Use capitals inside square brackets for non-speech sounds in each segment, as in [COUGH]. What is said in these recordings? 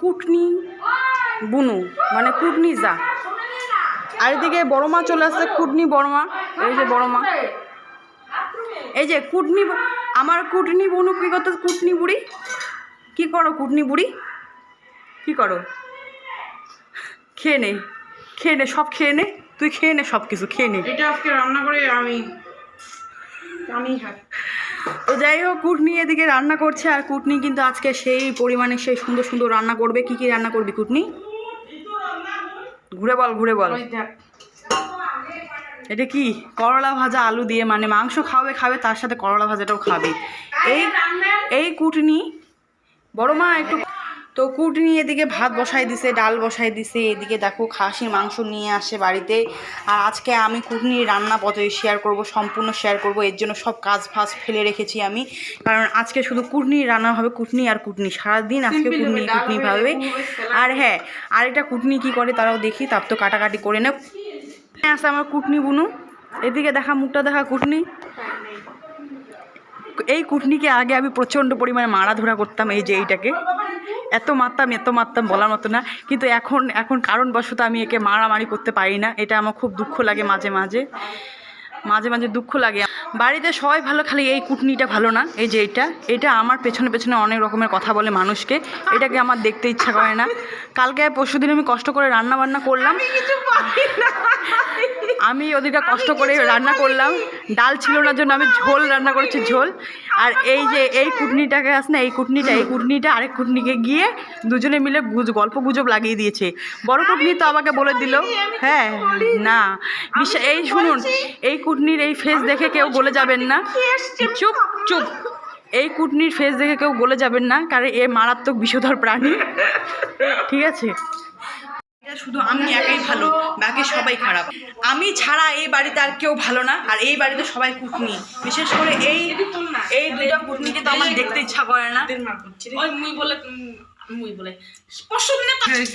কুটনি বুনু মানে কুটনি যা। আর এদিকে বড় মা চলে আসছে, কুটনি বড় মা এই যে বড় মা এই যে কুটনি আমার কুটনি বুনু কি করতে? কুটনি বুড়ি? কি করো কুটনি বুড়ি? কি করো? খেয়ে নে খেয়ে নে, সব খেয়ে নে। তুই খেয়ে নে সব কিছু খেয়ে নে। এটা আজকে রান্না করে আমি আমি তো যাই হোক কুটনি এদিকে রান্না করছে আর কুটনি কিন্তু আজকে সেই পরিমাণে সেই সুন্দর সুন্দর রান্না করবে। কি কি রান্না করবি কুটনি? ঘুরে বল ঘুরে বল। এটা কি? করলা ভাজা আলু দিয়ে মানে মাংস খাবে খাবে তার সাথে করলা ভাজাটাও খাবে। এই এই কুটনি বড় মা একটু তো কুটনি এদিকে ভাত বসাই দিছে ডাল বসাই দিছে এদিকে দেখো খাসির মাংস নিয়ে আসে বাড়িতে। আর আজকে আমি কুটনির রান্না পদ্ধতি শেয়ার করব সম্পূর্ণ শেয়ার করব এর জন্য সব কাজ ফাজ ফেলে রেখেছি আমি। কারণ আজকে শুধু কুটনি রান্না হবে কুটনি আর কুটনি সারাদিন আজকে কুটনি কুটনি ভাবে। আর হ্যাঁ আরেকটা কুটনি কি করে তারাও দেখি তার তো কাটাকাটি করে না আছে আমার কুটনি বুনু এদিকে দেখা মুখটা দেখা কুটনি। এই কুটনিকে আগে আমি প্রচণ্ড পরিমাণে মারাধরা করতাম এই যে এইটাকে। এত মারতাম এত মারতাম বলার মতো না। কিন্তু এখন এখন কারণবশত আমি একে মারামারি করতে পারি না। এটা আমার খুব দুঃখ লাগে মাঝে মাঝে। মাঝে মাঝে দুঃখ লাগে। বাড়িতে সবাই ভালো, খালি এই কুটনিটা ভালো না, এই যে এটা এটা আমার পেছনে পেছনে অনেক রকমের কথা বলে মানুষকে। এটাকে আমার দেখতে ইচ্ছা করে না। কালকে পরশু দিন আমি কষ্ট করে রান্না বান্না করলাম আমি ওদিকে কষ্ট করে রান্না করলাম। ডাল ছিল না জন্য আমি ঝোল রান্না করেছি ঝোল। আর এই যে এই কুটনিটাকে আস না এই কুটনিটা এই কুটনিটা আরেক কুটনিকে গিয়ে দুজনে মিলে গুজ গল্প গুজব লাগিয়ে দিয়েছে। বড় কুটনি তো আমাকে বলে দিল। হ্যাঁ না। বিশ্বাস এই শুনুন এই কুটনির এই ফেস দেখে কেউ বলে যাবেন না। চুপ চুপ। এই কুটনির ফেস দেখে কেউ বলে যাবেন না কারণ এ মারাত্মক বিষধর প্রাণী। ঠিক আছে? এটা শুধু আমি একাই ভালো বাকি সবাই খারাপ। আমি ছাড়া এই বাড়িতে আর কেউ ভালো না আর এই বাড়িতে সবাই কুটনি। বিশেষ করে এই এই দুইটা কুটনিকে তো আমার দেখতে ইচ্ছা করে না। তো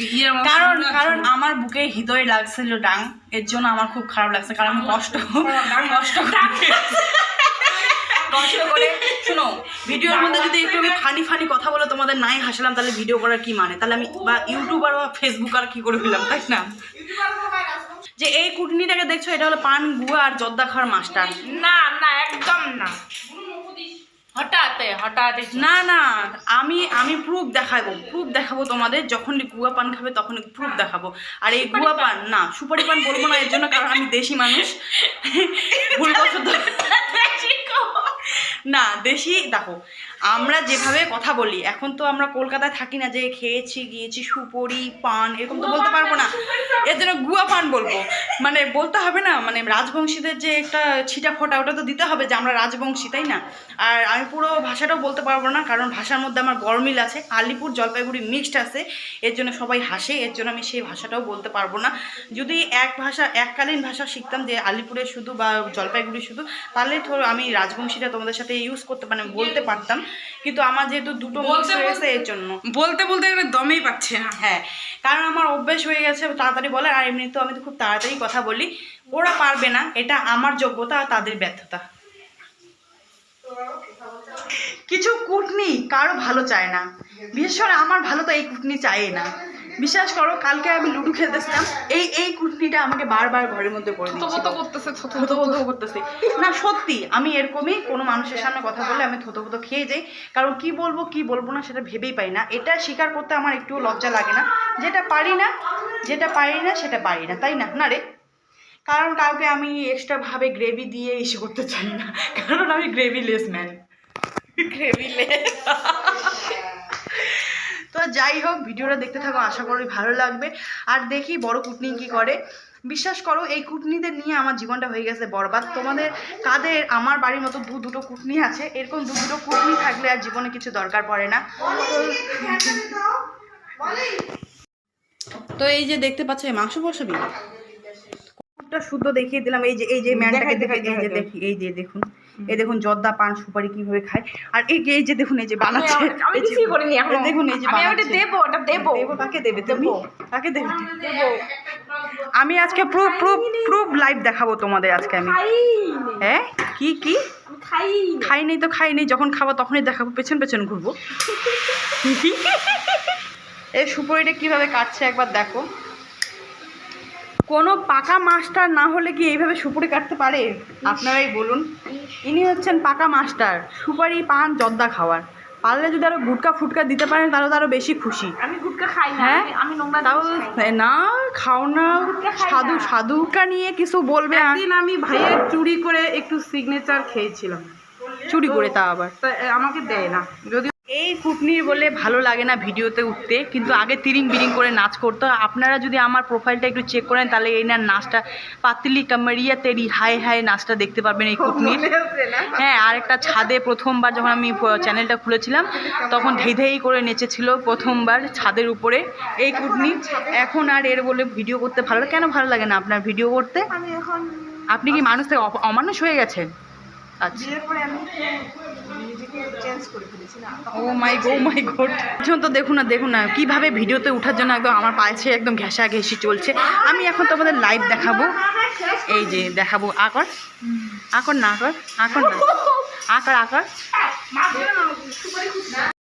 ইয়ে আমার কারণ কারণ আমার বুকে হৃদয় লাগছিল ডাং এর জন্য আমার খুব খারাপ লাগছে কারণ আমি কষ্ট কষ্ট কষ্ট করে। শুনো ভিডিওর মধ্যে যদি একটু আমি ফানি ফানি কথা বলে তোমাদের নাই হাসলাম তাহলে ভিডিও করার কি মানে? তাহলে আমি বা ইউটিউবার বা ফেসবুক আর কি করে ফেলাম তাই না? যে এই কুটনিটাকে দেখছ এটা হলো পান গুয়া আর জর্দা খাওয়ার মাস্টার। না না একদম না। হঠাৎ হঠাৎ না না আমি আমি প্রুফ দেখাবো প্রুফ দেখাবো তোমাদের যখন গুয়া পান খাবে তখন প্রুফ দেখাবো। আর এই গুয়া পান না সুপারি পান বলব না এর জন্য কারণ আমি দেশি মানুষ। [LAUGHS] ভুলবশত না দেশি দেখো আমরা যেভাবে কথা বলি এখন তো আমরা কলকাতায় থাকি না যে খেয়েছি গিয়েছি সুপরি পান এরকম তো বলতে পারব না। এর জন্য গুয়া পান বলব। মানে বলতে হবে না মানে রাজবংশীদের যে একটা ছিটা ফোটা ওটা তো দিতে হবে যে আমরা রাজবংশী তাই না? আর আমি পুরো ভাষাটাও বলতে পারব না কারণ ভাষার মধ্যে আমার গরমিল আছে। আলিপুর জলপাইগুড়ি মিক্সড আছে এর জন্য সবাই হাসে এর জন্য আমি সেই ভাষাটাও বলতে পারব না। যদি এক ভাষা এককালীন ভাষা শিখতাম যে আলিপুরের শুধু বা জলপাইগুড়ি শুধু তাহলে ধরো আমি রাজবংশীটা তোমাদের সাথে ইউজ করতে মানে বলতে পারতাম। কিন্তু আমার যেহেতু দুটো মিক্স হয়ে গেছে এর জন্য। বলতে বলতে একটা দমেই পাচ্ছে না। হ্যাঁ কারণ আমার অভ্যেস হয়ে গেছে তাড়াতাড়ি বলে আর এমনি তো আমি তো খুব তাড়াতাড়ি কথা বলি। ওরা পারবে না এটা আমার যোগ্যতা আর তাদের ব্যর্থতা। কিছু কুটনি কারও ভালো চায় না। বিশেষ করে আমার ভালো তো এই কুটনি চায় না। বিশ্বাস করো কালকে আমি লুডো খেলতেছিলাম। এই এই কুটনিটা আমাকে বারবার ঘরের মধ্যে করে তো দিচ্ছিল তো করতেছে থতো থতো থতো না সত্যি আমি এরকমই কোনো মানুষের সামনে কথা বলে আমি থতো থতো খেয়ে যাই। কারণ কি বলব কি বলব না সেটা ভেবেই পাই না। এটা স্বীকার করতে আমার একটু লজ্জা লাগে না। যেটা পারি না যেটা পারি না সেটা পারি না। তাই না? না রে? কারণ কাউকে আমি এক্সট্রা ভাবে গ্রেভি দিয়ে ইসে করতে চাই না। কারণ আমি gravy less man gravy less তো যাই হোক ভিডিওটা দেখতে থাকো আশা করি ভালো লাগবে। আর দেখি বড় কুটনি কি করে। বিশ্বাস করো এই কুটনিদের নিয়ে আমার জীবনটা হয়ে গেছে বরবাদ। তোমাদের কাদের আমার বাড়ির মতো দু দুটো কুটনি আছে। এরকম দু দুটো কুটনি থাকলে আর জীবনে কিছু দরকার পড়ে না। তো এই যে দেখতে পাচ্ছ এই মাংস বসাবি? শুদ্ধ দেখিয়ে দিলাম। এই যে এই যে ম্যানটাকে দেখে এই যে দেখি এই যে দেখুন। এই দেখুন জর্দা পান সুপারি কীভাবে খায়। আর এই যে এই যে দেখুন এই যে বানাচ্ছে। আমি কিছুই করিনি এখন। দেখুন এই যে আমি ওটা। দেবো ওটা দেবো। দেবো কাকে দেবে তুমি। কাকে দেবে? আমি আজকে প্রুফ প্রুফ প্রুফ লাইভ দেখাবো তোমাদের আজকে আমি। হ্যাঁ? কি কি? খাই খাই নেই তো খাই নেই যখন খাব তখনই দেখাবো পেছন পেছন ঘুরবো। [LAUGHS] এই সুপুরিটা কীভাবে কাটছে একবার দেখো। কোনো পাকা মাস্টার না হলে কি এইভাবে সুপুরি কাটতে পারে? আপনারাই বলুন। ইনি হচ্ছেন পাকা মাস্টার সুপারি পান জর্দা খাওয়ার। পারলে যদি আরও গুটকা ফুটকা দিতে পারেন তাহলে তো আরও বেশি খুশি। আমি গুটকা খাই না হ্যাঁ? আমি- নোংরা তাও না। খাও না। সাধু। সাধুকা নিয়ে কিছু বলবে একদিন আমি ভাইয়ের চুরি করে একটু সিগনেচার খেয়েছিলাম। চুরি করে তা আবার। আমাকে দেয় না। যদি এই কুটনির বলে ভালো লাগে না ভিডিওতে উঠতে কিন্তু আগে তিরিং বিরিং করে নাচ করতো। আপনারা যদি আমার প্রোফাইলটা একটু চেক করেন তাহলে এই না নাচটা পাতলি কামারিয়া তেরি হাই হাই নাচটা দেখতে পারবেন এই কুটনির হ্যাঁ আর একটা ছাদে প্রথমবার যখন আমি চ্যানেলটা খুলেছিলাম তখন ধেই ধেই করে নেচেছিল প্রথমবার ছাদের উপরে এই কুটনি এখন আর এর বলে ভিডিও করতে ভালো কেন ভালো লাগে না আপনার ভিডিও করতে? আপনি কি মানুষ থেকে অমানুষ হয়ে গেছেন? আচ্ছা। ও মাই গো মাই গড এখন তো দেখুন না দেখুন না কীভাবে ভিডিওতে ওঠার জন্য একদম আমার পায়ে একদম ঘেঁষা ঘেঁষি চলছে। আমি এখন তোমাদের লাইভ দেখাবো। এই যে দেখাবো আকর। আকর না আকর। আকর না। [LAUGHS] আকর আকর।